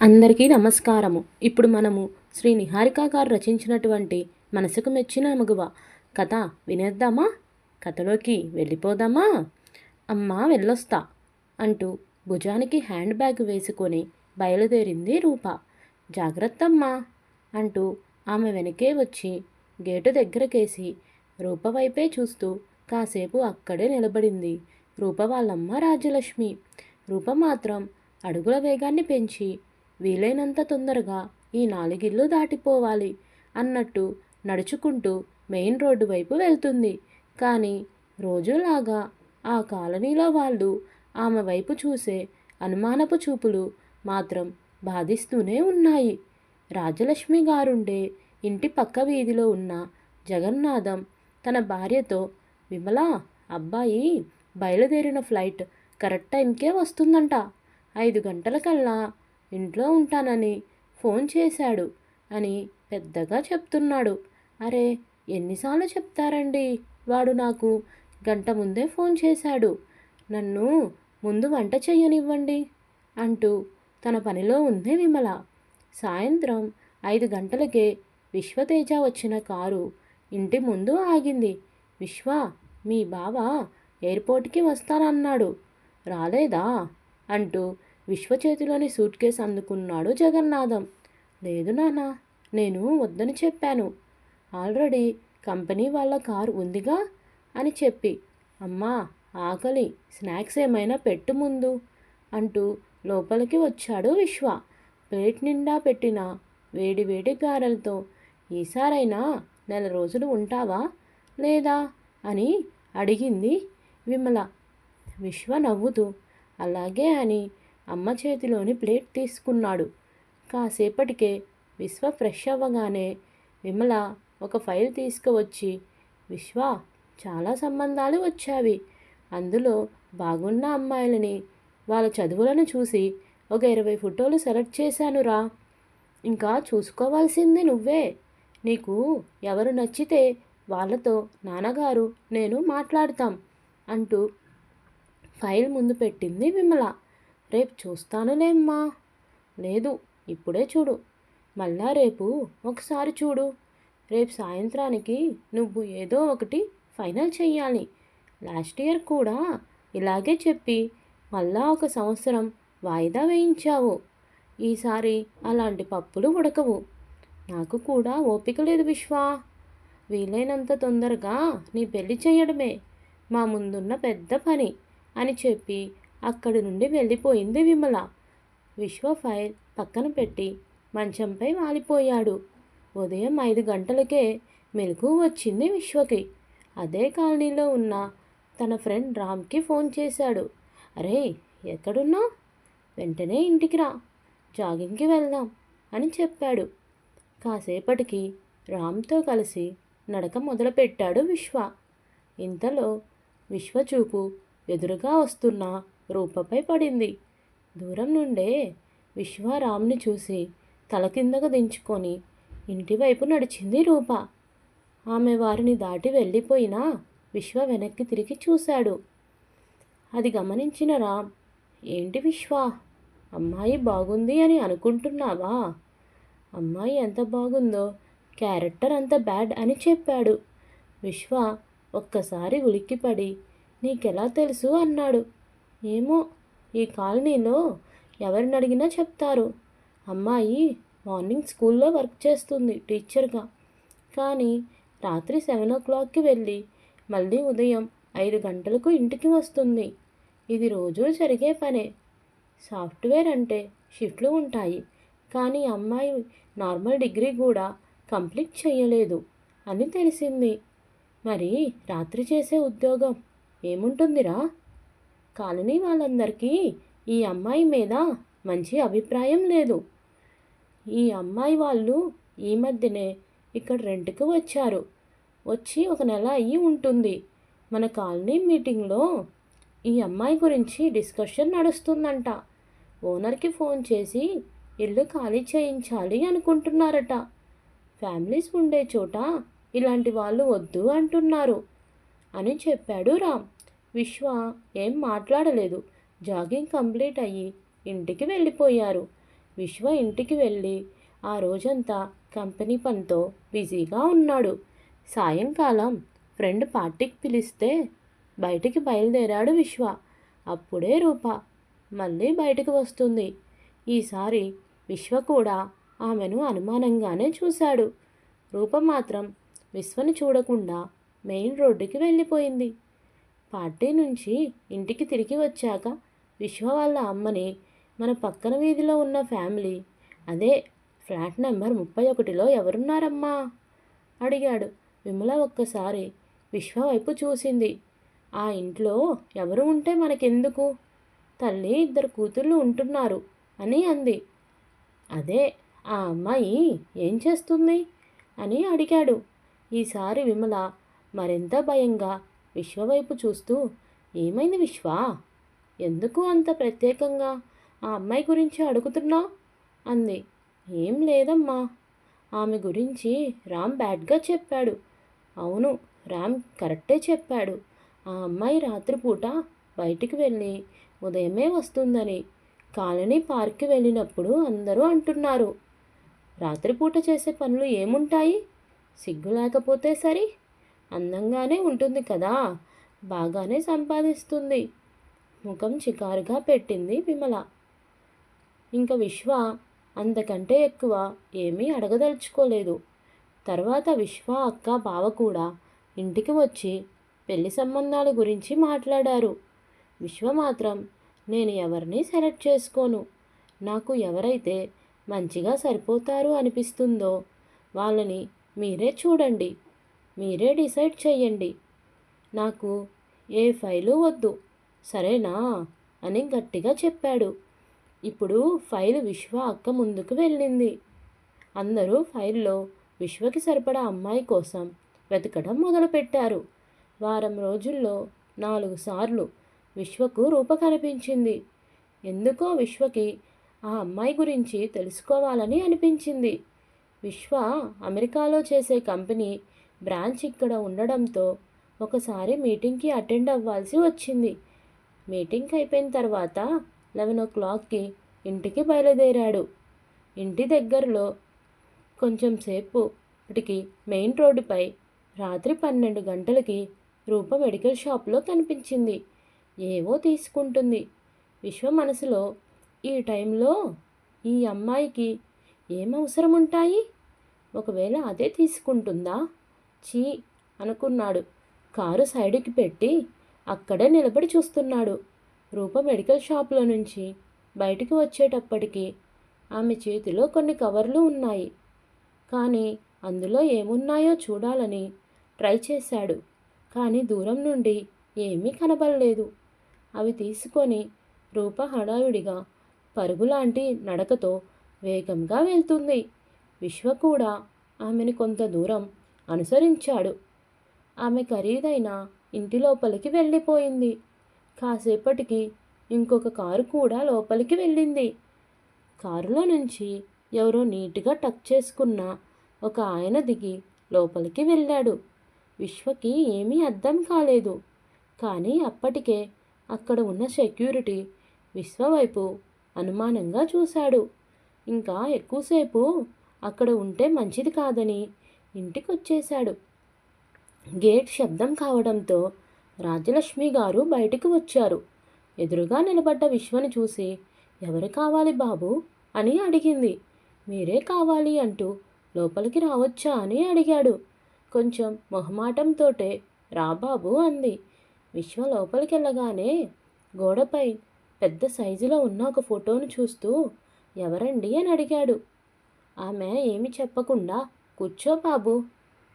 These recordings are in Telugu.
అందరికీ నమస్కారము. ఇప్పుడు మనము శ్రీ నిహారిక గారు రచించినటువంటి మనసుకు మెచ్చిన మగువ కథ వినేద్దామా? కథలోకి వెళ్ళిపోదామా? అమ్మా వెళ్ళొస్తా అంటూ భుజానికి హ్యాండ్ బ్యాగ్ వేసుకొని బయలుదేరింది రూప. జాగ్రత్త అమ్మా అంటూ ఆమె వెనకే వచ్చి గేటు దగ్గరకేసి రూప వైపే చూస్తూ కాసేపు అక్కడే నిలబడింది. రూప వాళ్ళమ్మ రాజ్యలక్ష్మి రూప మాత్రం అడుగుల వేగాన్ని పెంచి వీలైనంత తొందరగా ఈ నాలుగిళ్ళు దాటిపోవాలి అన్నట్టు నడుచుకుంటూ మెయిన్ రోడ్డు వైపు వెళ్తుంది. కానీ రోజులాగా ఆ కాలనీలో వాళ్ళు ఆమె వైపు చూసే అనుమానపు చూపులు మాత్రం బాధిస్తూనే ఉన్నాయి. రాజలక్ష్మి గారుండే ఇంటి పక్క వీధిలో ఉన్న జగన్నాథం తన భార్యతో విమల అబ్బాయి బయలుదేరిన ఫ్లైట్ కరెక్ట్ టైంకే వస్తుందంట. ఐదు గంటలకల్లా ఇంట్లో ఉంటానని ఫోన్ చేశాడు అని పెద్దగా చెప్తున్నాడు. అరే ఎన్నిసార్లు చెప్తారండి? వాడు నాకు గంట ముందే ఫోన్ చేశాడు. నన్ను ముందు వంట చెయ్యనివ్వండి అంటూ తన పనిలో ఉంది విమల. సాయంత్రం ఐదు గంటలకే విశ్వతేజ వచ్చిన కారు ఇంటి ముందు ఆగింది. విశ్వ మీ బావ ఎయిర్పోర్ట్కి వస్తానన్నాడు. రాలేదా? అంటూ విశ్వ చేతిలోని సూట్ కేసు అందుకున్నాడు జగన్నాథం. లేదు నాన్న నేను వద్దని చెప్పాను. ఆల్రెడీ కంపెనీ వాళ్ళ కారు ఉందిగా అని చెప్పి అమ్మా ఆకలి స్నాక్స్ ఏమైనా పెట్టు ముందు అంటూ లోపలికి వచ్చాడు విశ్వ. ప్లేట్ నిండా పెట్టిన వేడి వేడి గారెలతో ఈసారైనా నెల రోజులు ఉంటావా లేదా అని అడిగింది విమల. విశ్వ నవ్వుతూ అలాగే అని అమ్మ చేతిలోని ప్లేట్ తీసుకున్నాడు. కాసేపటికే విశ్వ ఫ్రెష్ అవ్వగానే విమల ఒక ఫైల్ తీసుకువచ్చి విశ్వ చాలా సంబంధాలు వచ్చావి. అందులో బాగున్న అమ్మాయిలని వాళ్ళ చదువులను చూసి ఒక ఇరవై ఫోటోలు సెలెక్ట్ చేశానురా ఇంకా చూసుకోవాల్సింది నువ్వే. నీకు ఎవరు నచ్చితే వాళ్ళతో నాన్నగారు నేను మాట్లాడతాం అంటూ ఫైల్ ముందు పెట్టింది విమల. రేపు చూస్తానులేమ్మా. లేదు ఇప్పుడే చూడు. మళ్ళా రేపు ఒకసారి చూడు. రేపు సాయంత్రానికి నువ్వు ఏదో ఒకటి ఫైనల్ చెయ్యాలి. లాస్ట్ ఇయర్ కూడా ఇలాగే చెప్పి మళ్ళా ఒక సంవత్సరం వాయిదా వేయించావు. ఈసారి అలాంటి పప్పులు ఉడకవు. నాకు కూడా ఓపిక లేదు విశ్వా. వీలైనంత తొందరగా నీ పెళ్ళి చేయడమే మా ముందున్న పెద్ద పని అని చెప్పి అక్కడి నుండి వెళ్ళిపోయింది విమల. విశ్వ ఫైల్ పక్కన పెట్టి మంచంపై వాలిపోయాడు. ఉదయం ఐదు గంటలకే మెలకు వచ్చింది విశ్వకి. అదే కాలనీలో ఉన్న తన ఫ్రెండ్ రామ్కి ఫోన్ చేశాడు. అరే ఎక్కడున్నా వెంటనే ఇంటికి రా. జాగింగ్కి వెళ్దాం అని చెప్పాడు. కాసేపటికి రామ్తో కలిసి నడక మొదలుపెట్టాడు విశ్వ. ఇంతలో విశ్వ చూపు ఎదురుగా వస్తున్న రూపపై పడింది. దూరం నుండే విశ్వారామ్ని చూసి తల కిందకు దించుకొని ఇంటివైపు నడిచింది రూప. ఆమె వారిని దాటి వెళ్ళిపోయినా విశ్వ వెనక్కి తిరిగి చూశాడు. అది గమనించిన రామ్ ఏంటి విశ్వ? అమ్మాయి బాగుంది అని అనుకుంటున్నావా? అమ్మాయి ఎంత బాగుందో క్యారెక్టర్ అంత బ్యాడ్ అని చెప్పాడు. విశ్వ ఒక్కసారి ఉలిక్కిపడి నీకెలా తెలుసు? అన్నాడు. ఏమో ఈ కాలనీలో ఎవరిని అడిగినా చెప్తారు. అమ్మాయి మార్నింగ్ స్కూల్లో వర్క్ చేస్తుంది టీచర్గా. కానీ రాత్రి సెవెన్ ఓ క్లాక్కి వెళ్ళి మళ్ళీ ఉదయం ఐదు గంటలకు ఇంటికి వస్తుంది. ఇది రోజూ జరిగే పనే. సాఫ్ట్వేర్ అంటే షిఫ్ట్లు ఉంటాయి. కానీ అమ్మాయి నార్మల్ డిగ్రీ కూడా కంప్లీట్ చేయలేదు అని తెలిసింది. మరి రాత్రి చేసే ఉద్యోగం ఏముంటుందిరా? కాలనీ వాళ్ళందరికీ ఈ అమ్మాయి మీద మంచి అభిప్రాయం లేదు. ఈ అమ్మాయి వాళ్ళు ఈ మధ్యనే ఇక్కడ రెంట్కి వచ్చారు. వచ్చి ఒక నెల అయ్యి ఉంటుంది. మన కాలనీ మీటింగ్లో ఈ అమ్మాయి గురించి డిస్కషన్ నడుస్తుందంట. ఓనర్కి ఫోన్ చేసి ఇల్లు ఖాళీ చేయించాలి అనుకుంటున్నారట. ఫ్యామిలీస్ ఉండే చోట ఇలాంటి వాళ్ళు వద్దు అంటున్నారు అని చెప్పాడు రామ్. విశ్వ ఏం మాట్లాడలేదు. జాగింగ్ కంప్లీట్ అయ్యి ఇంటికి వెళ్ళిపోయారు. విశ్వ ఇంటికి వెళ్ళి ఆ రోజంతా కంపెనీ పనితో బిజీగా ఉన్నాడు. సాయంకాలం ఫ్రెండ్ పార్టీకి పిలిస్తే బయటికి బయలుదేరాడు విశ్వ. అప్పుడే రూప మళ్ళీ బయటకు వస్తుంది. ఈసారి విశ్వ కూడా ఆమెను అనుమానంగానే చూశాడు. రూప మాత్రం విశ్వని చూడకుండా మెయిన్ రోడ్డుకి వెళ్ళిపోయింది. పార్టీ నుంచి ఇంటికి తిరిగి వచ్చాక విశ్వ వాళ్ళ అమ్మని మన పక్కన వీధిలో ఉన్న ఫ్యామిలీ అదే ఫ్లాట్ నెంబర్ ముప్పై ఒకటిలో ఎవరున్నారమ్మా? అడిగాడు. విమల ఒక్కసారి విశ్వ వైపు చూసింది. ఆ ఇంట్లో ఎవరు ఉంటే మనకెందుకు? తల్లి ఇద్దరు కూతుర్లు ఉంటున్నారు అని అంది. అదే ఆ అమ్మాయి ఏం చేస్తుంది? అని అడిగాడు. ఈసారి విమల మరింత భయంగా విశ్వ వైపు చూస్తూ ఏమైంది విశ్వ? ఎందుకు అంత ప్రత్యేకంగా ఆ అమ్మాయి గురించి అడుగుతున్నావు అంది. ఏం లేదమ్మా. ఆమె గురించి రామ్ బ్యాడ్గా చెప్పాడు. అవును రామ్ కరెక్టే చెప్పాడు. ఆ అమ్మాయి రాత్రిపూట బయటికి వెళ్ళి ఉదయమే వస్తుందని కాలనీ పార్క్కి వెళ్ళినప్పుడు అందరూ అంటున్నారు. రాత్రిపూట చేసే పనులు ఏముంటాయి? సిగ్గు లేకపోతే సరి? అందంగానే ఉంటుంది కదా. బాగానే సంపాదిస్తుంది. ముఖం చికారుగా పెట్టింది విమల. ఇంకా విశ్వ అంతకంటే ఎక్కువ ఏమీ అడగదలుచుకోలేదు. తర్వాత విశ్వ అక్క బావ కూడా ఇంటికి వచ్చి పెళ్ళి సంబంధాల గురించి మాట్లాడారు. విశ్వ మాత్రం నేను ఎవరిని సెలెక్ట్ చేసుకోను? నాకు ఎవరైతే మంచిగా సరిపోతారు అనిపిస్తుందో వాళ్ళని మీరే చూడండి. మీరే డిసైడ్ చేయండి నాకు ఏ ఫైలు వద్దు. సరేనా? అని గట్టిగా చెప్పాడు. ఇప్పుడు ఫైలు విశ్వ అక్క ముందుకు వెళ్ళింది. అందరూ ఫైల్లో విశ్వకి సరిపడా అమ్మాయి కోసం వెతకడం మొదలుపెట్టారు. వారం రోజుల్లో నాలుగు సార్లు విశ్వకు రూప కనిపించింది. ఎందుకో విశ్వకి ఆ అమ్మాయి గురించి తెలుసుకోవాలని అనిపించింది. విశ్వ అమెరికాలో చేసే కంపెనీ బ్రాంచ్ ఇక్కడ ఉండడంతో ఒకసారి మీటింగ్కి అటెండ్ అవ్వాల్సి వచ్చింది. మీటింగ్ అయిపోయిన తర్వాత లెవెన్ ఓ క్లాక్కి ఇంటికి బయలుదేరాడు. ఇంటి దగ్గరలో కొంచెం సేపు ఇటుకి మెయిన్ రోడ్డుపై రాత్రి పన్నెండు గంటలకి రూప మెడికల్ షాప్లో కనిపించింది. ఏవో తీసుకుంటుంది. విశ్వ మనసులో ఈ టైంలో ఈ అమ్మాయికి ఏం అవసరం ఉంటాయి ఒకవేళ అదే తీసుకుంటుందా? చీ అనుకున్నాడు. కారు సైడ్కి పెట్టి అక్కడే నిలబడి చూస్తున్నాడు. రూప మెడికల్ షాప్లో నుంచి బయటికి వచ్చేటప్పటికి ఆమె చేతిలో కొన్ని కవర్లు ఉన్నాయి. కానీ అందులో ఏమున్నాయో చూడాలని ట్రై చేశాడు. కానీ దూరం నుండి ఏమీ కనబడలేదు. అవి తీసుకొని రూప హడావిడిగా పరుగులాంటి నడకతో వేగంగా వెళ్తుంది. విశ్వ కూడా ఆమెను కొంత దూరం అనుసరించాడు. ఆమె ఖరీదైన ఇంటి లోపలికి వెళ్ళిపోయింది. కాసేపటికి ఇంకొక కారు కూడా లోపలికి వెళ్ళింది. కారులో నుంచి ఎవరో నీట్గా టక్ చేసుకున్న ఒక ఆయన దిగి లోపలికి వెళ్ళాడు. విశ్వకి ఏమీ అర్థం కాలేదు. కానీ అప్పటికే అక్కడ ఉన్న సెక్యూరిటీ విశ్వ వైపు అనుమానంగా చూశాడు. ఇంకా ఎక్కువసేపు అక్కడ ఉంటే మంచిది కాదని ఇంటికి వచ్చేశాడు గేట్ శబ్దం కావడంతో రాజలక్ష్మి గారు బయటికి వచ్చారు. ఎదురుగా నిలబడ్డ విశ్వని చూసి ఎవరు కావాలి బాబు? అని అడిగింది. మీరే కావాలి అంటూ లోపలికి రావచ్చా? అని అడిగాడు. కొంచెం మొహమాటంతోటే రాబాబు అంది. విశ్వ లోపలికి వెళ్ళగానే గోడపై పెద్ద సైజులో ఉన్న ఒక ఫోటోను చూస్తూ ఎవరండి? అని అడిగాడు. ఆమె ఏమి చెప్పకుండా కూర్చో బాబు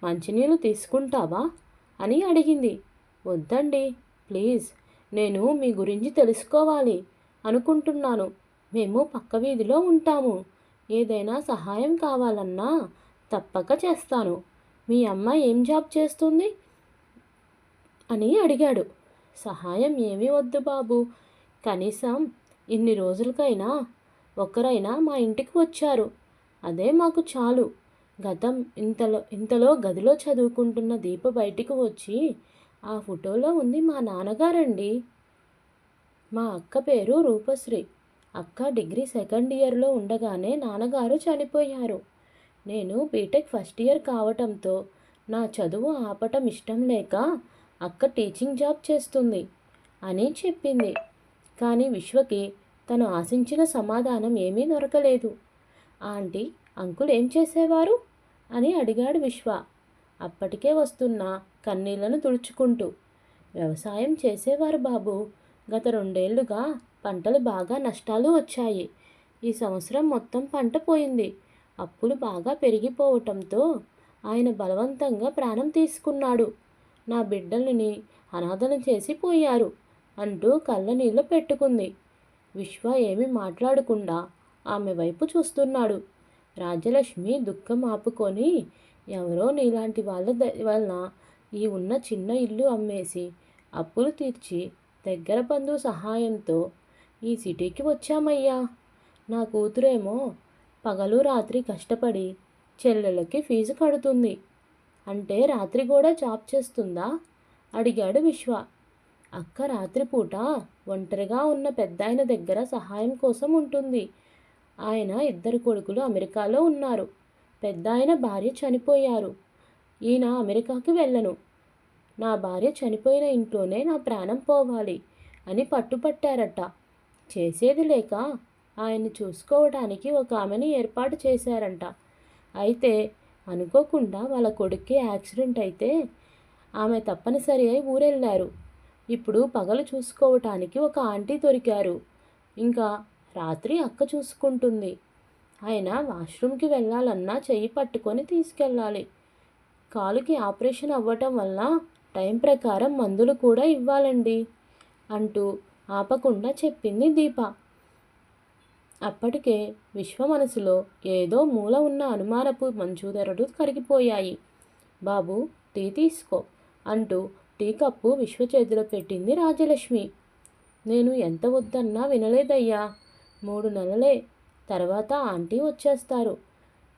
మంచినీళ్ళు తీసుకుంటావా? అని అడిగింది. వద్దండి ప్లీజ్ నేను మీ గురించి తెలుసుకోవాలి అనుకుంటున్నాను. మేము పక్క వీధిలో ఉంటాము. ఏదైనా సహాయం కావాలన్నా తప్పక చేస్తాను. మీ అమ్మ ఏం జాబ్ చేస్తుంది? అని అడిగాడు. సహాయం ఏమీ వద్దు బాబు. కనీసం ఇన్ని రోజులకైనా ఒక్కరైనా మా ఇంటికి వచ్చారు. అదే మాకు చాలు. గతం ఇంతలో ఇంతలో గదిలో చదువుకుంటున్న దీప బయటికి వచ్చి ఆ ఫోటోలో ఉంది మా నాన్నగారండి. మా అక్క పేరు రూపశ్రీ. అక్క డిగ్రీ సెకండ్ ఇయర్లో ఉండగానే నాన్నగారు చనిపోయారు. నేను బీటెక్ ఫస్ట్ ఇయర్ కావటంతో నా చదువు ఆపటం ఇష్టం లేక అక్క టీచింగ్ జాబ్ చేస్తుంది అని చెప్పింది. కానీ విశ్వకి తను ఆశించిన సమాధానం ఏమీ దొరకలేదు. ఆంటీ అంకుల్ ఏం చేసేవారు? అని అడిగాడు విశ్వ. అప్పటికే వస్తున్న కన్నీళ్ళను తుడుచుకుంటూ. వ్యవసాయం చేసేవారు బాబు. గత రెండేళ్ళుగా పంటలు బాగా నష్టాలు వచ్చాయి. ఈ సంవత్సరం మొత్తం పంట పోయింది. అప్పులు బాగా పెరిగిపోవటంతో ఆయన బలవంతంగా ప్రాణం తీసుకున్నాడు. నా బిడ్డలని అనాథలు చేసి పోయారు అంటూ కళ్ళ నీళ్ళు పెట్టుకుంది. విశ్వ ఏమీ మాట్లాడకుండా ఆమె వైపు చూస్తున్నాడు. రాజ్యలక్ష్మి దుఃఖం ఆపుకొని ఎవరో నీలాంటి వాళ్ళ ద- వలన ఈ ఉన్న చిన్న ఇల్లు అమ్మేసి అప్పులు తీర్చి దగ్గర బంధువు సహాయంతో ఈ సిటీకి వచ్చామయ్యా. నా కూతురేమో పగలు రాత్రి కష్టపడి చెల్లెలకి ఫీజు కడుతుంది. అంటే రాత్రి కూడా జాబ్ చేస్తుందా? అడిగాడు విశ్వ. అక్క రాత్రిపూట ఒంటరిగా ఉన్న పెద్దాయన దగ్గర సహాయం కోసం ఉంటుంది. ఆయన ఇద్దరు కొడుకులు అమెరికాలో ఉన్నారు. పెద్దాయన భార్య చనిపోయారు. ఈయన అమెరికాకి వెళ్ళను. నా భార్య చనిపోయిన ఇంట్లోనే నా ప్రాణం పోవాలి అని పట్టుపట్టారట. చేసేది లేక ఆయన్ని చూసుకోవడానికి ఒక ఆమెని ఏర్పాటు చేశారంట. అయితే అనుకోకుండా వాళ్ళ కొడుక్కి యాక్సిడెంట్ అయితే ఆమె తప్పనిసరి అయి ఊరెళ్ళారు. ఇప్పుడు పగలు చూసుకోవటానికి ఒక ఆంటీ దొరికారు. ఇంకా రాత్రి అక్క చూసుకుంటుంది. ఆయన వాష్రూమ్కి వెళ్ళాలన్నా చెయ్యి పట్టుకొని తీసుకెళ్ళాలి. కాలుకి ఆపరేషన్ అవ్వటం వల్ల టైం ప్రకారం మందులు కూడా ఇవ్వాలండి అంటూ ఆపకుండా చెప్పింది దీప. అప్పటికే విశ్వ మనసులో ఏదో మూల ఉన్న అనుమానపు మంచూదరలు కరిగిపోయాయి. బాబు టీ తీసుకో అంటూ టీ కప్పు విశ్వ చేతిలో పెట్టింది రాజలక్ష్మి. నేను ఎంత వద్దన్నా వినలేదయ్యా. మూడు నెలలే. తర్వాత ఆంటీ వచ్చేస్తారు.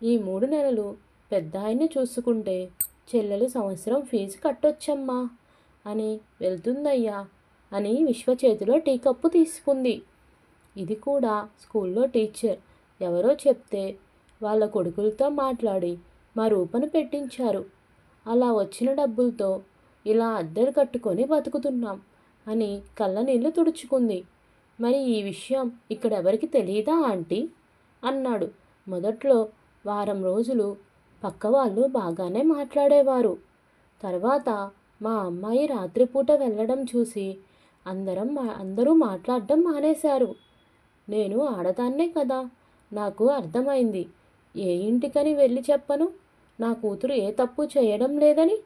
ఈ మూడు నెలలు పెద్ద ఆయన్ని చూసుకుంటే చెల్లెలు సంవత్సరం ఫీజు కట్టొచ్చమ్మా అని వెళ్తుందయ్యా అని విశ్వ చేతిలో టీ కప్పు తీసుకుంది. ఇది కూడా స్కూల్లో టీచర్ ఎవరో చెప్తే వాళ్ళ కొడుకులతో మాట్లాడి మా రూపను పెట్టించారు. అలా వచ్చిన డబ్బులతో ఇలా అద్దెలు కట్టుకొని బతుకుతున్నాం అని కళ్ళ నీళ్ళు తుడుచుకుంది. మరి ఈ విషయం ఇక్కడ ఎవరికి తెలియదా ఆంటీ? అన్నాడు. మొదట్లో వారం రోజులు పక్క వాళ్ళు బాగానే మాట్లాడేవారు. తర్వాత మా అమ్మాయి రాత్రిపూట వెళ్ళడం చూసి అందరం మా అందరూ మాట్లాడడం మానేశారు. నేను ఆడదాన్నే కదా నాకు అర్థమైంది. ఏ ఇంటికని వెళ్ళి చెప్పను? నా కూతురు ఏ తప్పు చేయడం లేదని?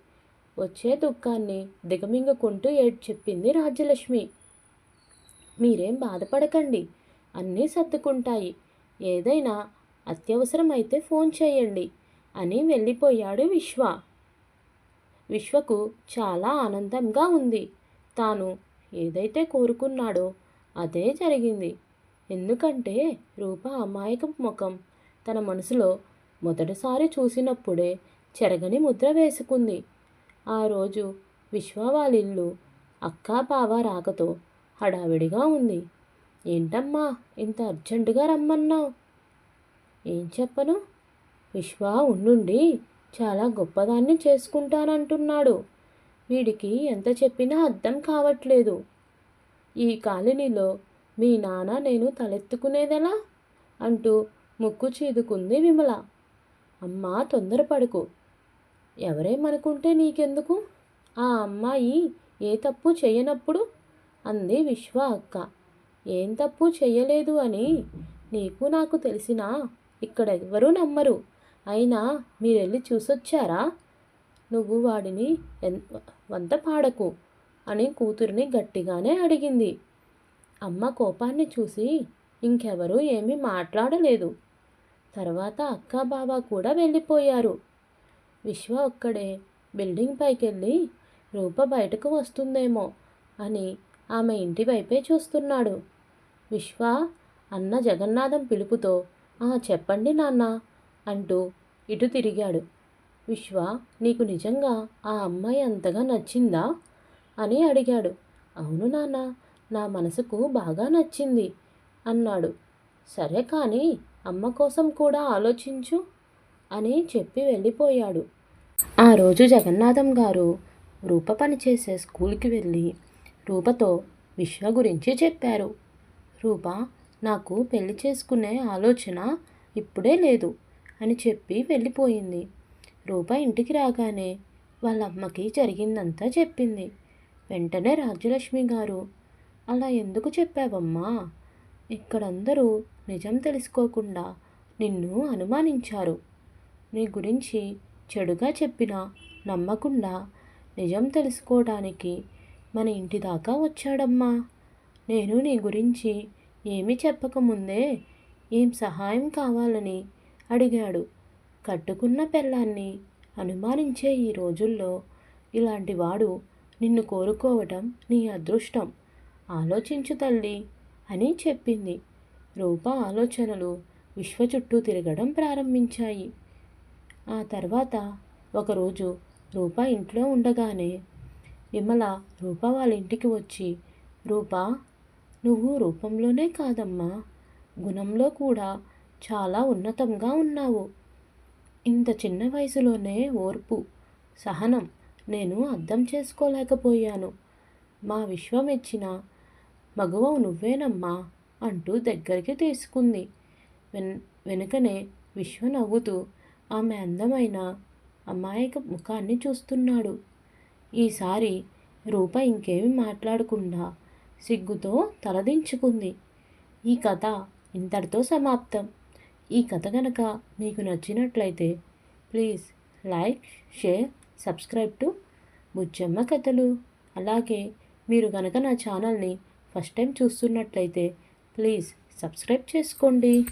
వచ్చే దుఃఖాన్ని దిగమింగుకుంటూ ఏడ్ చెప్పింది రాజ్యలక్ష్మి. మీరేం బాధపడకండి. అన్నీ సర్దుకుంటాయి. ఏదైనా అత్యవసరమైతే ఫోన్ చేయండి అని వెళ్ళిపోయాడు విశ్వ. విశ్వకు చాలా ఆనందంగా ఉంది. తాను ఏదైతే కోరుకున్నాడో అదే జరిగింది. ఎందుకంటే రూప అమాయక ముఖం తన మనసులో మొదటిసారి చూసినప్పుడే చెరగని ముద్ర వేసుకుంది. ఆ రోజు విశ్వ వాళ్ళ ఇల్లు అక్కా బావ రాకతో హడావిడిగా ఉంది. ఏంటమ్మా ఇంత అర్జెంటుగా రమ్మన్నావు? ఏం చెప్పను? విశ్వ ఉండుండి చాలా గొప్పదాన్ని చేసుకుంటానంటున్నాడు. వీడికి ఎంత చెప్పినా అర్థం కావట్లేదు. ఈ కాలనీలో మీ నాన్న నేను తలెత్తుకునేదెలా? అంటూ ముక్కు చీదుకుంది విమల. అమ్మా తొందరపడకు. ఎవరేమనుకుంటే నీకెందుకు? ఆ అమ్మాయి ఏ తప్పు చేయనప్పుడు అంది విశ్వ అక్క. ఏం తప్పు చేయలేదు అని. నీకు నాకు తెలిసినా ఇక్కడ ఎవ్వరూ నమ్మరు. అయినా మీరెళ్ళి చూసొచ్చారా? నువ్వు వాడిని ఎన్ వంత పాడకు అని కూతురిని గట్టిగానే అడిగింది. అమ్మ కోపాన్ని చూసి ఇంకెవరూ ఏమీ మాట్లాడలేదు. తర్వాత అక్క బావ కూడా వెళ్ళిపోయారు. విశ్వ ఒక్కడే బిల్డింగ్ పైకెళ్ళి రూప బయటకు వస్తుందేమో అని ఆమె ఇంటి వైపే చూస్తున్నాడు. విశ్వ అన్న జగన్నాథం పిలుపుతో ఆ చెప్పండి నాన్న అంటూ ఇటు తిరిగాడు. విశ్వ నీకు నిజంగా ఆ అమ్మాయి అంతగా నచ్చిందా? అని అడిగాడు. అవును నాన్న నా మనసుకు బాగా నచ్చింది అన్నాడు. సరే కానీ అమ్మ కోసం కూడా ఆలోచించు అని చెప్పి వెళ్ళిపోయాడు. ఆ రోజు జగన్నాథం గారు రూప పనిచేసే స్కూల్కి వెళ్ళి రూపతో విశ్వ గురించి చెప్పారు. రూప నాకు పెళ్ళి చేసుకునే ఆలోచన ఇప్పుడే లేదు అని చెప్పి వెళ్ళిపోయింది. రూప ఇంటికి రాగానే వాళ్ళ అమ్మకి జరిగిందంతా చెప్పింది. వెంటనే రాజ్యలక్ష్మి గారు అలా ఎందుకు చెప్పావమ్మా? ఇక్కడందరూ నిజం తెలుసుకోకుండా నిన్ను అనుమానించారు. నీ గురించి చెడుగా చెప్పినా నమ్మకుండా నిజం తెలుసుకోవడానికి మన ఇంటి దాకా వచ్చాడమ్మా. నేను నీ గురించి ఏమీ చెప్పకముందే ఏం సహాయం కావాలని అడిగాడు. కట్టుకున్న పెళ్ళాన్ని అనుమానించే ఈ రోజుల్లో ఇలాంటి వాడు నిన్ను కోరుకోవటం నీ అదృష్టం. ఆలోచించు తల్లి అని చెప్పింది. రూప ఆలోచనలు విశ్వ చుట్టూ తిరగడం ప్రారంభించాయి. ఆ తర్వాత ఒకరోజు రూప ఇంట్లో ఉండగానే విమల రూప వాళ్ళ ఇంటికి వచ్చి రూప నువ్వు రూపంలోనే కాదమ్మా. గుణంలో కూడా చాలా ఉన్నతంగా ఉన్నావు. ఇంత చిన్న వయసులోనే ఓర్పు సహనం నేను అర్థం చేసుకోలేకపోయాను. మా విశ్వం ఇచ్చిన మగువ నువ్వేనమ్మా అంటూ దగ్గరికి తీసుకుంది. వెన్ వెనుకనే విశ్వ నవ్వుతూ ఆమె అందమైన అమాయక ముఖాన్ని చూస్తున్నాడు. ఈసారి రూప ఇంకేమి మాట్లాడకుండా సిగ్గుతో తలదించుకుంది. ఈ కథ ఇంతటితో సమాప్తం. ఈ కథ కనుక మీకు నచ్చినట్లయితే please like share subscribe to Bujjamma కథలు. అలాగే మీరు కనుక నా ఛానల్ని ఫస్ట్ టైం చూస్తున్నట్లయితే ప్లీజ్ సబ్స్క్రైబ్ చేసుకోండి.